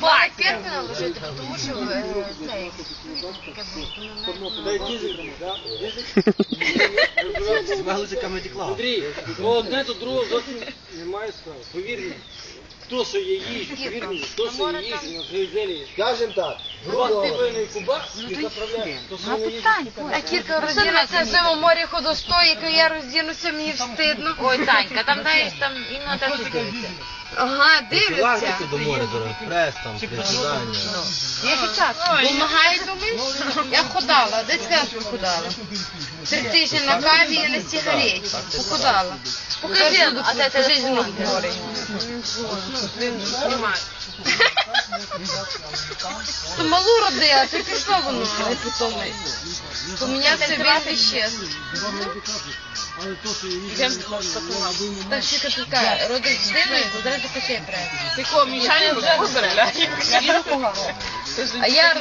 Перки наложити, тому що е, цей. Андрій, ну одне до другого зовсім немає справи. Повір мені. Хто що є їжу, повір мені, хто що є їжу на Гризелі. Скажем так, що їжу. А Кірка роздінеться в своєму морі ходостойка, я роздінуся, мені встидно. Ой, Танька, там знаєш, там іменно так і дивиться. Ага, дивляться. до моря зараз, прес там, присідання. Я так, помагаю, думаєш? Я ходала, десь я похудала. Три тижні на каві і на сигареті. Похудала. Покажи, а це це жизнь в морі. То малу родила, ти пішла воно не питомий. Помінявся весь исчез. Так що така, родить дивний, одразу качає треба. Ти кого, Мішаня вже збирає? А я